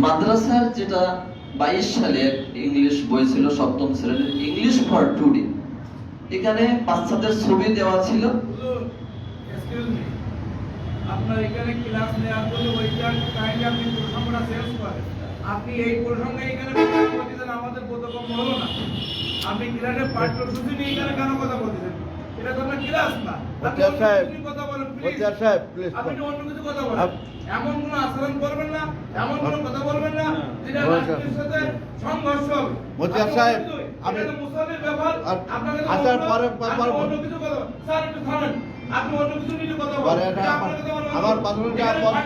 মাদ্রাসার যেটা বাইশ সালে ইংলিশ বই ছিল সপ্তম শ্রেণির ইংলিশ ফর টুডে এখানে বাচ্চাদের ছবি দেওয়া ছিল। হুজুর, excuse me, আপনার এখানে ক্লাস নেওয়ার জন্য ওইটা কাইন্ডলি আপনি প্রসঙ্গটা শেষ করেন। আপনি এই প্রসঙ্গে এখানে কথা বলতেছেন আমাদের বোধগম্য হলো না। আপনি ক্লাসের পাঠ্যসূচি নিয়ে এখানে কেন কথা বলতেছেন? এটা তো আপনার ক্লাস না। আপনি অন্য সাহেব, কিছু কথা বলেন আপনি। অন্য কিছু কথা বলেন। এমন কোনো আচরণ করবেন না এমন কোনো কথা বলবেন না যেটা বলছেন। রাষ্ট্রের সাথে সংঘর্ষ হবে বক্তিয়ার সাহেব, আপনি- মুসলিমের ব্যাপার অন্য- পরে- পরে- আপনি পরে- অন্য কিছু কথা স্যার একটু থামেন আপনি অন্য কিছু নিয়ে কথা বলেন এটা আমার- পরে-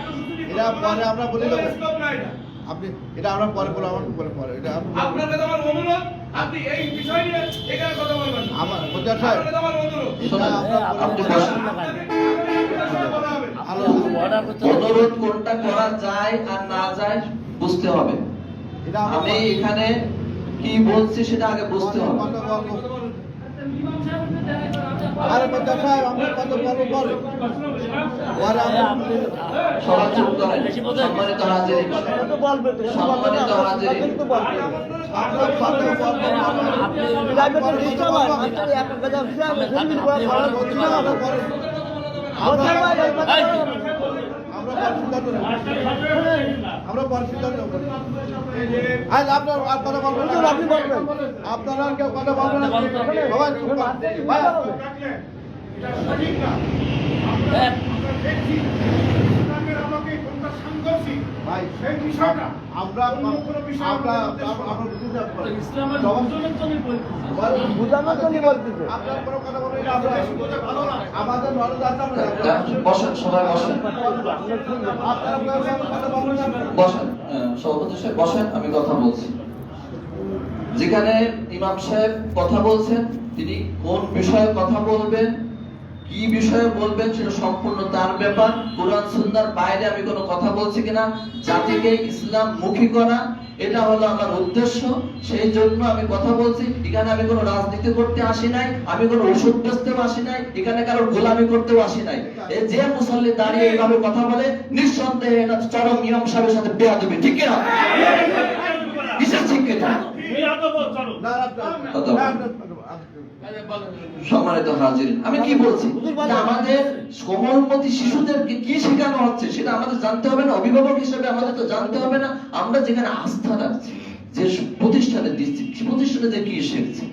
এটা আমরা বলে দেবো। আপনি এটা আমরা পরে বলে আমার পরে পরে। এটা আমার অনুরোধ আপনি এই বিষয় নিয়ে এখানে কথা বলবেন। আমার বক্তিয়ার সাহেব আমার অনুরোধ। শোনেন, আপনি বসেন। আপনাকে এই বিষয়ে বলা হবে। অনুরোধ কোনটা করা যায় আর না যায় বুঝতে হবে। আমি এখানে কি বলছি সেটা আগে বুঝতে হবে? আরে সাহেব আমরা কত চুপ করেন সম্মানিত হাজির সম্মানিত হাজির? আমরা। আজ আপনার আর কথা বলবেন। আপনারা আর কেউ বলবেন বুঝনের জন্য বলতেছে। আপনার কোনো কথা বলবেন আমরা বসেন, সবাই বসেন। বসেন সভাপতি সাহেব, বসেন, আমি কথা বলছি যেখানে ইমাম সাহেব কথা বলছেন, তিনি কোন বিষয়ে কথা বলবেন কি বিষয়ে বলবেন সেটা সম্পূর্ণ তার ব্যাপার কোরআন সুন্নাহর বাইরে আমি কোনো কথা বলছি কিনা জাতিকে ইসলাম মুখী করা এটা হলো আমার উদ্দেশ্য সেই জন্য আমি কথা বলছি এখানে আমি কোনো রাজনীতি করতে আসি নাই আমি কোনো ওষুধ বেচতেও আসি নাই এখানে কারও গোলামি করতেও আসি নাই এই যে মুসল্লি দাঁড়িয়ে এইভাবে কথা বলে নিঃসন্দেহে এটা চরম ইমাম সাহেবের সাথে বেয়া দেবে ঠিক কিনা ঠিক না, না, কথা না, বল। না, সম্মানিত হাজির। আমি কি বলছি? আমাদের কোমলমতি শিশুদেরকে কি শেখানো হচ্ছে সেটা আমাদের জানতে হবে না অভিভাবক হিসেবে আমাদের তো জানতে হবে না। আমরা যেখানে আস্থা রাখছি যে প্রতিষ্ঠানে দিচ্ছি সে প্রতিষ্ঠানে যে কি শিখছে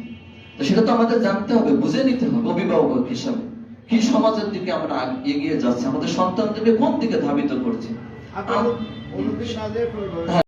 তো সেটা তো আমাদের জানতে হবে বুঝে নিতে হবে অভিভাবক হিসাবে। কি সমাজের দিকে আমরা এগিয়ে যাচ্ছি আমাদের সন্তানদেরকে কোন দিকে ধাবিত করছি? হ্যাঁ